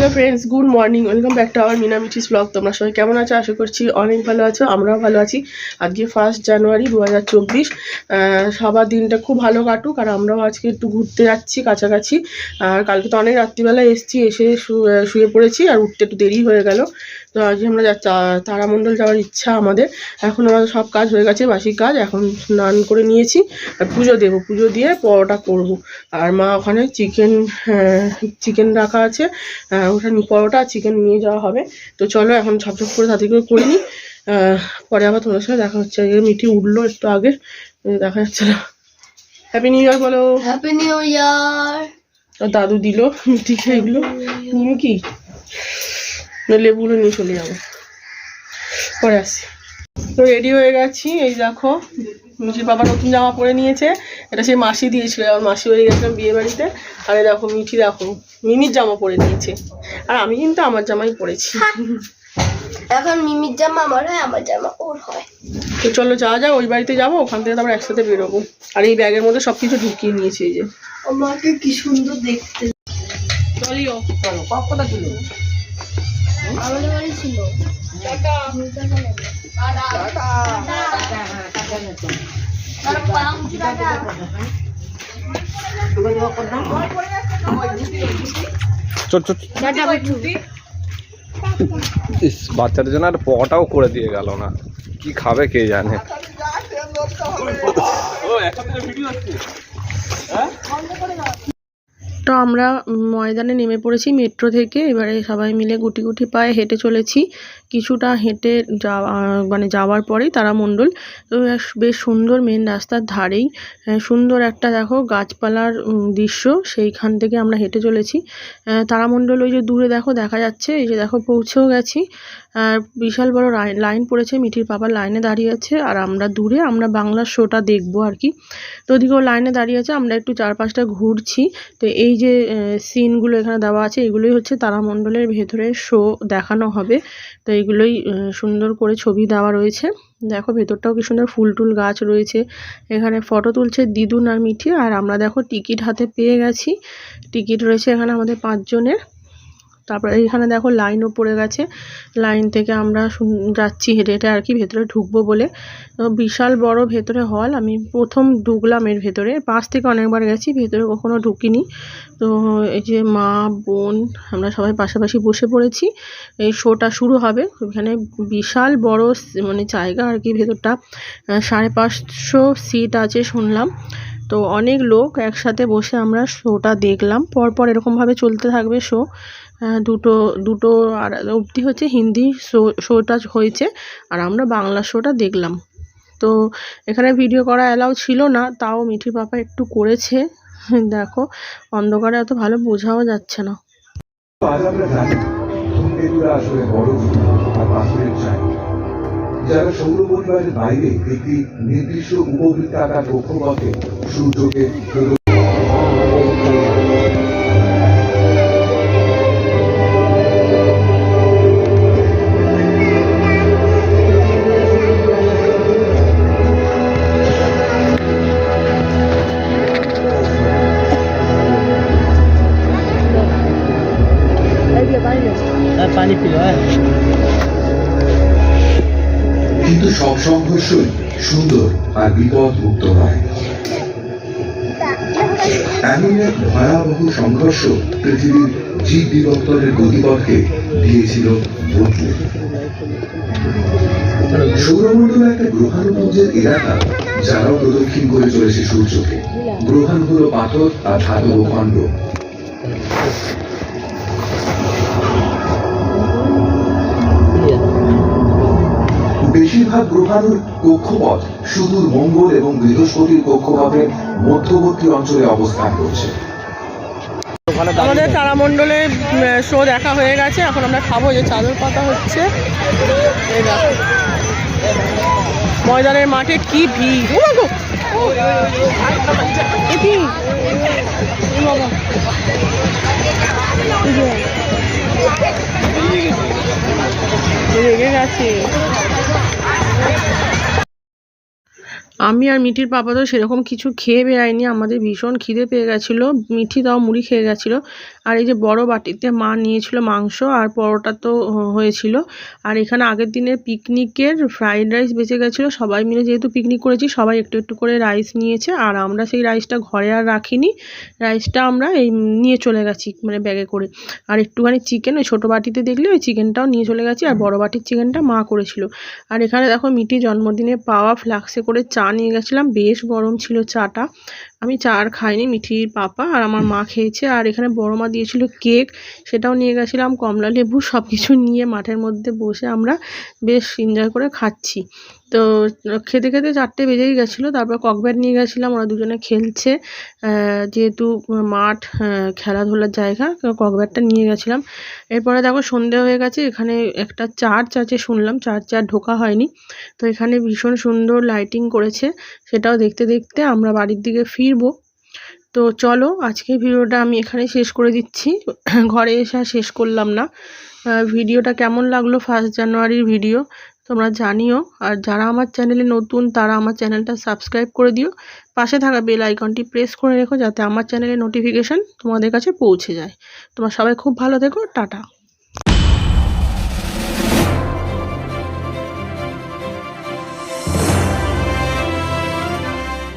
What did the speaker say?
Hello friends good morning welcome back to our Meena মিঠিস blog তোমরা সবাই কেমন আছো? আশা করছি অনেক ভালো আছো, আমরাও ভালো আছি। আজকে ফার্স্ট জানুয়ারি দু হাজার চব্বিশ সবার দিনটা খুব ভালো কাটুক আর আমরাও আজকে একটু ঘুরতে যাচ্ছি কাছাকাছি। আর কালকে তো অনেক রাত্রিবেলা এসেছি, এসে শুয়ে পড়েছি আর উঠতে একটু দেরি হয়ে গেল। তো আজকে আমরা তারামণ্ডল যাওয়ার ইচ্ছা আমাদের। এখন আমাদের সব কাজ হয়ে গেছে বাসি কাজ। এখন স্নান করে নিয়েছি আর পুজো দেবো। পুজো দিয়ে পরোটা করব। আর মা ওখানে চিকেন চিকেন রাখা আছে। আহ, ওটা পরোটা আর চিকেন নিয়ে যাওয়া হবে। তো চলো এখন ঝপঝপ করে তাড়াতাড়ি করে নিই। আহ, পরে আবার তোমাদের সাথে দেখা হচ্ছে। মিটি উঠল একটু আগে। দেখা যাচ্ছে না। হ্যাপি নিউ ইয়ার বলো। হ্যাপি নিউ ইয়ার দাদু দিল মিটিকে এগুলো। নিয়ে কি? লেবুগুলো নিয়ে চলে যাব। পরে আসি তো রেডি হয়ে গেছি। এই দেখো মিঠির বাবা নতুন জামা পরে নিয়েছে। এটা সেই মাসি দিয়েছিল আমার মাসি বাড়ি গেছিলাম বিয়ে বাড়িতে। আর এই দেখো মিঠি দেখো মিমির জামা পরে নিয়েছে। আর আমি কিন্তু আমার জামাই পরেছি। এখন মিমির জামা আমার হয় আমার জামা ওর হয়। তো চলো যাওয়া যাক ওই বাড়িতে যাব ওখান থেকে তারপর একসাথে বেরোবো। আর এই ব্যাগের মধ্যে সব কিছু ঢুকিয়ে নিয়েছি এই যে। আমাকে কি সুন্দর দেখতে। চলিও চলো পাপ্পাটা তুলো বাচ্চাদের জন্য আর পটাও করে দিয়ে গেল না। কি খাবে কে জানে? তো আমরা ময়দানে নেমে পড়েছি মেট্রো থেকে। এবারে সবাই মিলে গুটি গুটি পায়ে হেঁটে চলেছি। কিছুটা হেঁটে যাওয়া মানে যাওয়ার পরেই তারামণ্ডল। তো বেশ সুন্দর মেন রাস্তার ধারেই সুন্দর একটা দেখো গাছপালার দৃশ্য। সেইখান থেকে আমরা হেঁটে চলেছি। তারামণ্ডল ওই যে দূরে দেখো, দেখা যাচ্ছে। এই যে দেখো, পৌঁছেও গেছি। আর বিশাল বড় লাইন পড়েছে। মিঠির বাবা লাইনে দাঁড়িয়ে আছে। আর আমরা দূরে, আমরা বাংলার শোটা দেখব আর কি। তো ওদিকেও লাইনে দাঁড়িয়ে আছে। আমরা একটু চারপাশটা ঘুরছি। তো এই যে সিনগুলো এখানে দেওয়া আছে, এগুলোই হচ্ছে তারামণ্ডলের ভেতরে শো দেখানো হবে। তো এগুলোই সুন্দর করে ছবি দেওয়া রয়েছে। দেখো ভেতরটাও কি সুন্দর ফুল টুল গাছ রয়েছে। এখানে ফটো তুলছে দিদুন আর মিঠি। আর আমরা দেখো টিকিট হাতে পেয়ে গেছি। টিকিট রয়েছে এখানে আমাদের পাঁচজনের। তারপরে এখানে দেখো লাইনও পড়ে গেছে। লাইন থেকে আমরা যাচ্ছি হেঁটে হেঁটে আর কি ভেতরে ঢুকবো বলে। তো বিশাল বড় ভেতরে হল আমি প্রথম ঢুকলাম এর ভেতরে। পাশ থেকে অনেকবার গেছি, ভেতরে কখনো ঢুকিনি। তো এই যে মা, বোন, আমরা সবাই পাশাপাশি বসে পড়েছি। এই শোটা শুরু হবে। এখানে বিশাল বড় মানে জায়গা আর কি ভেতরটা। সাড়ে পাঁচশো সিট আছে শুনলাম। তো অনেক লোক একসাথে বসে আমরা শোটা দেখলাম। পরপর এরকমভাবে চলতে থাকবে শো। দুটো দুটো আর অবধি হচ্ছে হিন্দি শো, শোটা হয়েছে, আর আমরা বাংলা শোটা দেখলাম। তো এখানে ভিডিও করা অ্যালাউ ছিল না, তাও মিঠি পাপা একটু করেছে। দেখো, অন্ধকারে অত ভালো বোঝাও যাচ্ছে না। যারা সৌর পরিবারের বাইরে একটি নির্দিষ্ট উপবৃত্তাকার কক্ষপথে সূর্যকে প্রদক্ষিণ কিন্তু সব সংঘর্ষই সুন্দর আর বিপদ মুক্ত নয়। এমন এক ভয়াবহ সংঘর্ষ পৃথিবীর জীব বিবর্তনের গতিপথকে দিয়েছিল বদলে। সৌরমণ্ডল একটা গ্রহাণুপুঞ্জের এলাকা, যারাও প্রদক্ষিণ করে চলেছে সূর্যকে। গ্রহাণু হলো পাথর আর ধাতব খণ্ড। বেশিরভাগ গ্রহাণুর কক্ষপথ সুদূর মঙ্গল এবং বৃহস্পতির কক্ষপথের মধ্যবর্তী অঞ্চলে অবস্থান করছে। আমাদের তারামণ্ডলে শো দেখা হয়ে গেছে। এখন আমরা খাব যে চাদর পাতা হচ্ছে। ময়দানের মাঠে কি ভিড়। রেগে গেছে Thank you. আমি আর মিঠির পাপা তো সেরকম কিছু খেয়ে বেড়াইনি। আমাদের ভীষণ খিদে পেয়ে গেছিল। মিঠি তাও মুড়ি খেয়ে গেছিল। আর এই যে বড় বাটিতে মা নিয়েছিল মাংস আর পরোটা তো হয়েছিল। আর এখানে আগের দিনের পিকনিকের ফ্রাইড রাইস বেঁচে গেছিল। সবাই মিলে যেহেতু পিকনিক করেছি, সবাই একটু একটু করে রাইস নিয়েছে। আর আমরা সেই রাইসটা ঘরে আর রাখিনি। রাইসটা আমরা এই নিয়ে চলে গেছি মানে ব্যাগে করে। আর একটুখানি চিকেন, ওই ছোটো বাটিতে দেখলে ওই চিকেনটাও নিয়ে চলে গেছি। আর বড় বাটির চিকেনটা মা করেছিল। আর এখানে দেখো মিটি জন্মদিনে পাওয়া ফ্লাক্সে করে চা নিয়ে গেছিলাম, বেশ গরম ছিল চাটা। আমি চা আর খাইনি, মিঠির পাপা আর আমার মা খেয়েছে। আর এখানে বড় মা দিয়েছিল কেক, সেটাও নিয়ে গেছিলাম, কমলা লেবু সব কিছু নিয়ে মাঠের মধ্যে বসে আমরা বেশ এনজয় করে খাচ্ছি। তো খেতে খেতে চারটে বেজেই গেছিল, তারপর ককব্যাট নিয়ে গেছিলাম, ওরা দুজনে খেলছে। যেহেতু মাঠ খেলাধুলার জায়গা ককব্যাটটা নিয়ে গেছিলাম। এরপরে দেখো সন্ধে হয়ে গেছে, এখানে একটা চার্চ আছে শুনলাম, চার্চ আর ঢোকা হয়নি। তো এখানে ভীষণ সুন্দর লাইটিং করেছে, সেটাও দেখতে দেখতে আমরা বাড়ির দিকে ফিরবো। তো চলো আজকে ভিডিওটা আমি এখানে শেষ করে দিচ্ছি। ঘরে এসে শেষ করলাম না। ভিডিওটা কেমন লাগল ফার্স্ট জানুয়ারির ভিডিও তোমরা জানিও। আর যারা আমার চ্যানেলে নতুন, তারা আমার চ্যানেলটা সাবস্ক্রাইব করে দিও। পাশে থাকা বেল আইকনটি প্রেস করে রেখো যাতে আমার চ্যানেলে নোটিফিকেশান তোমাদের কাছে পৌঁছে যায়। তোমরা সবাই খুব ভালো থেকো। টাটা।